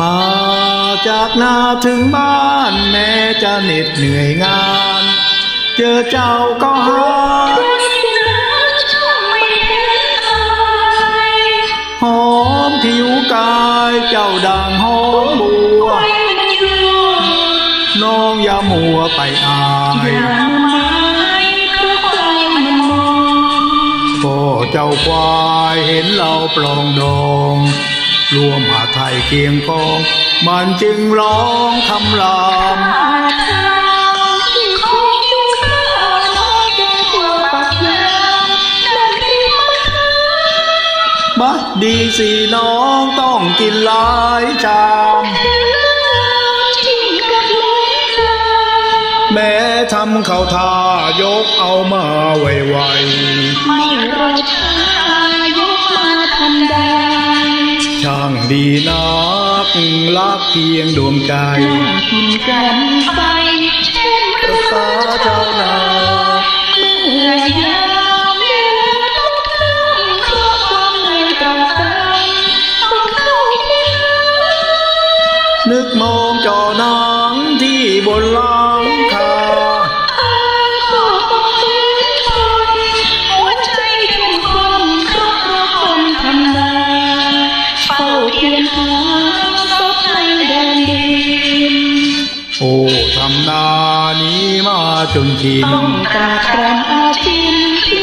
มาจากนาถึงบ้านแม้จะเหน็ดเหนื่อยงาน เจอเจ้าก็หาหอมผิวกายเจ้าด่างหอมบัว น้องอย่ามัวไปอายพ่อเจ้าควายเห็นเราปลองดอง รวมหาไทยเคียงกอง มันจึงร้องคำรามมาดีสิน้องต้องกินหลายชามแม้ทำเขาทายกเอามาไวไม่รอช้า ดีนักรักเพียงดวงใจกินกันไปเช่นภาษาเจ้านาเมื่อยามเวลาต้องทำเพราะความเหนื่อยตรากตรำต้องเข้าที่หานึกมองจอหนังที่บนหลังคา โอ้ทำนานี้มาจนชินต้องกรากตรำอาชีพ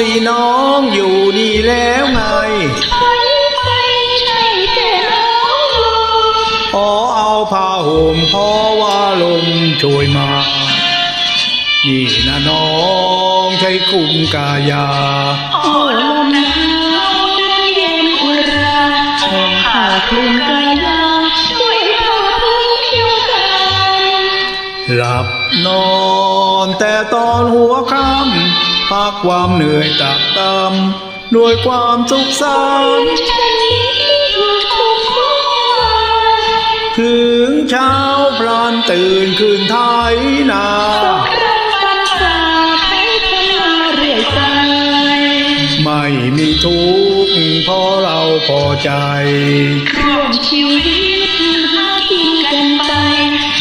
สิน้องอยู่นี่แล้วไงถอยไปใช่แต่น้องลมอ๋อเอาผ้าห่มเพราะว่าลมช่วยมา นี่นะน้องใช้คุมกายาโอ้ลมหนาวด้วยเย็นอุราห่มผ้าคลุมกายาด้วยผ้าพื้นผิวกายหลับนอนแต่ตอนหัวค่ำ พักความเหนื่อยตักตำด้วยความสุขสันต์ถึงเช้าพลานตื่นคืนไทยนารักฟันฝ่าไทยพนาเรื่อยไปไม่มีทุกข์เพราะเราพอใจร่วมชีวิตหากินกันไป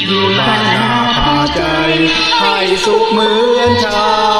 อยู่บ้านนาพาใจ ให้สุขเหมือนชาว